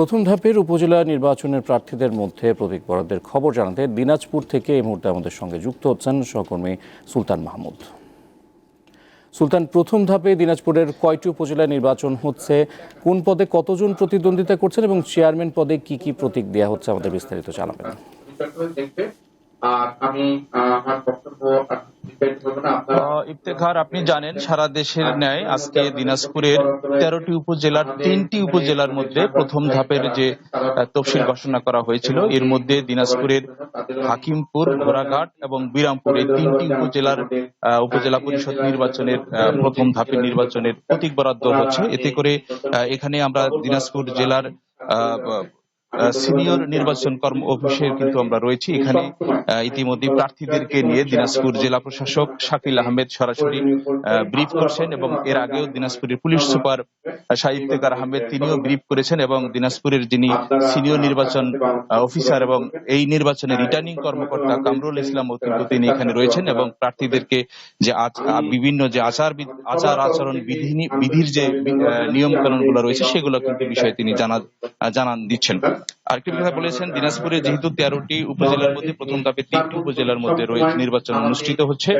প্রথম ধাপের উপজেলা নির্বাচনের প্রার্থীদের মধ্যে প্রতীক বরাদ্দের খবর জানাতে দিনাজপুর থেকে এই মুহূর্তে আমাদের সঙ্গে যুক্ত হচ্ছেন সহকর্মী সুলতান মাহমুদ। সুলতান, প্রথম ধাপে দিনাজপুরের কয়টি উপজেলায় নির্বাচন হচ্ছে? কোন পদে কতজন প্রতিদ্বন্দ্বিতা করছেন এবং চেয়ারম্যান পদে কি কি প্রতীক দেওয়া হচ্ছে আমাদের বিস্তারিত জানাবেন। আর আমি আমার বক্তব্য ইফতেখার আপনি জানেন সারা দেশের ন্যায় আজকে দিনাজপুরের তেরোটি উপজেলার তিনটি উপজেলার মধ্যে প্রথম ধাপের যে তফসিল ঘোষণা করা হয়েছিল এর মধ্যে দিনাজপুরের হাকিমপুর ঘোড়াঘাট এবং বিরামপুর এই তিনটি উপজেলার উপজেলা পরিষদ নির্বাচনের প্রথম ধাপের নির্বাচনের প্রতীক বরাদ্দ হচ্ছে। এতে করে এখানে আমরা দিনাজপুর জেলার আহ, সিনিয়র নির্বাচন কর্ম অফিসের কিন্তু আমরা রয়েছি। এখানে ইতিমধ্যে প্রার্থীদেরকে নিয়ে দিনাজপুর জেলা প্রশাসক শাকিল আহমেদ সরাসরি ব্রিফ করছেন এবং এর আগেও দিনাজপুরের পুলিশ সুপার সাহিত্যকার আহমেদ তিনিও ব্রিফ করেছেন এবং দিনাজপুরের যিনি সিনিয়র নির্বাচন অফিসার এবং এই নির্বাচনে রিটার্নিং কর্মকর্তা কামরুল ইসলামও কিন্তু তিনি এখানে রয়েছেন এবং প্রার্থীদেরকে যে বিভিন্ন যে আচার আচার আচরণ বিধি, বিধির যে নিয়ম কানুনগুলো রয়েছে, সেগুলো কিন্তু বিষয়ে তিনি জানা, জানান দিচ্ছেন। আরেকটি বিষয় বলেছেন, দিনাজপুরে যেহেতু তেরোটি উপজেলার মধ্যে প্রথম ধাপে তিনটি উপজেলার মধ্যে রয়েছে নির্বাচন অনুষ্ঠিত হচ্ছে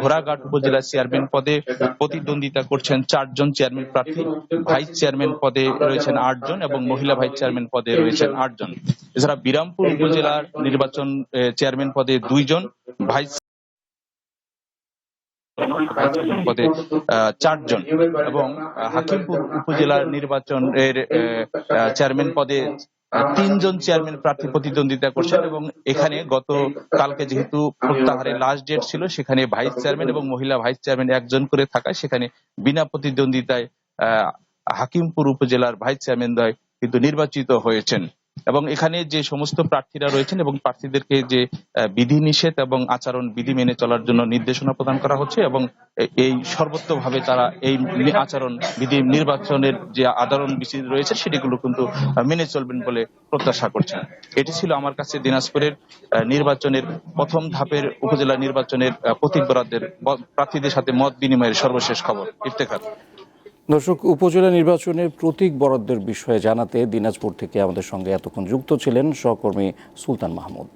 ঘোড়াঘাট উপজেলার চেয়ারম্যান পদে প্রতিদ্বন্দ্বিতা করছেন চারজন চেয়ারম্যান প্রার্থী, ভাইস চেয়ারম্যান পদে রয়েছেন আটজন এবং মহিলা ভাইস চেয়ারম্যান পদে রয়েছেন আটজন। এছাড়া বিরামপুর উপজেলার নির্বাচন চেয়ারম্যান পদে দুইজন, ভাইস পদে চারজন এবং হাকিমপুর উপজেলার নির্বাচনের চেয়ারম্যান পদে তিনজন চেয়ারম্যান প্রার্থী প্রতিদ্বন্দ্বিতা করছেন এবং এখানে গত কালকে যেহেতু প্রত্যাহারের লাস্ট ডেট ছিল, সেখানে ভাইস চেয়ারম্যান এবং মহিলা ভাইস চেয়ারম্যান একজন করে থাকায় সেখানে বিনা প্রতিদ্বন্দ্বিতায় হাকিমপুর উপজেলার ভাইস চেয়ারম্যান দ্বয় কিন্তু নির্বাচিত হয়েছেন। এবং এখানে যে সমস্ত প্রার্থীরা রয়েছেন এবং প্রার্থীদেরকে যে বিধিনিষেধ এবং আচরণ বিধি মেনে চলার জন্য নির্দেশনা প্রদান করা হচ্ছে এবং এই সর্বত্রভাবে তারা এই আচরণ বিধি নির্বাচনের যে আচরণ বিধি রয়েছে সেটিগুলো কিন্তু মেনে চলবেন বলে প্রত্যাশা করছেন। এটি ছিল আমার কাছে দিনাজপুরের নির্বাচনের প্রথম ধাপের উপজেলা নির্বাচনের প্রতীক বরাদ্দের প্রার্থীদের সাথে মত বিনিময়ের সর্বশেষ খবর। ইফতেখার। দর্শক, উপজেলা নির্বাচনের প্রতীক বরাদ্দের বিষয়ে জানাতে দিনাজপুর থেকে আমাদের সঙ্গে এতক্ষণ যুক্ত ছিলেন সহকর্মী সুলতান মাহমুদ।